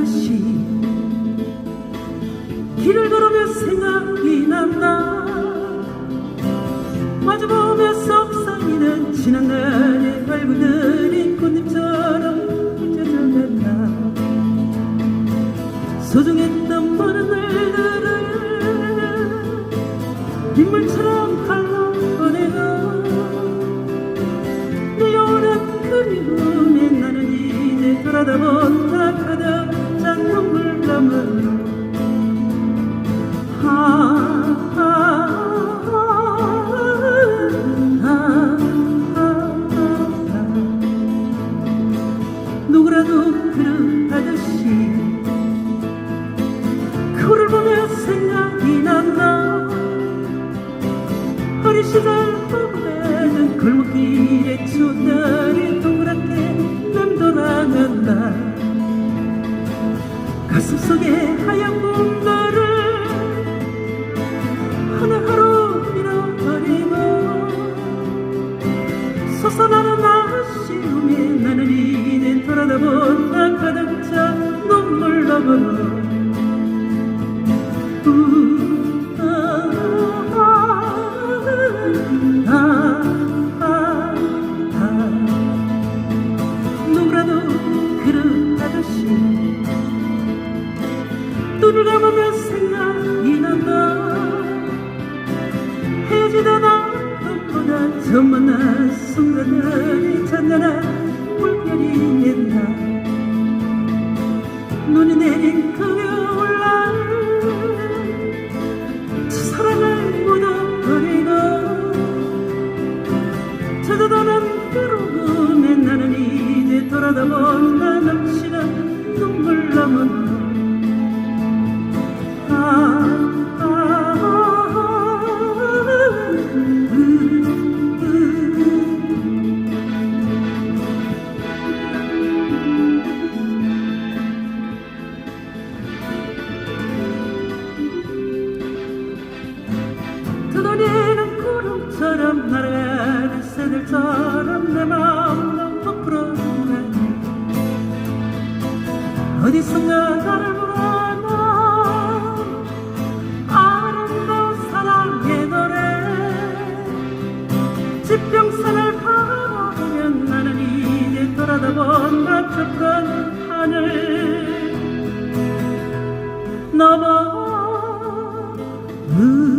다시 길을 걸으며 생각이 난다. 마주보며 섭상이는 지난 날의 발부들이 꽃잎처럼 찢어졌다. 소중했던 많은 날들을 빗물처럼 갈라 꺼내가 내 영원한 그리움에 나는 이제 돌아다본 그를 보며 생각이 난다. 어린 시절 보고되는 골목길의 추억들이 동그랗게 맴돌아간다. 가슴속에 하얀 꿈들을 하루하루 잃어버리고 솟아나는 아쉬움에 나는 이제 돌아다 본다 가득 찬 눈을 감으면 생각이 난다. 헤어지다 나보다 처음 만난 순간들이 잔잔한 물결이 낸다 눈이 내린 그 겨울날 저 사랑을 묻어버리고 젖어도는 그로움에 나는 이제 돌아다 본다 넘 바람처럼 새들처럼 내 마음은 부끄러운데 어디선가 나를 불안한 아름다운 사랑의 노래 지평선을 바라보면 나는 이제 돌아다본 낯을 푸른 하늘 넘어 음.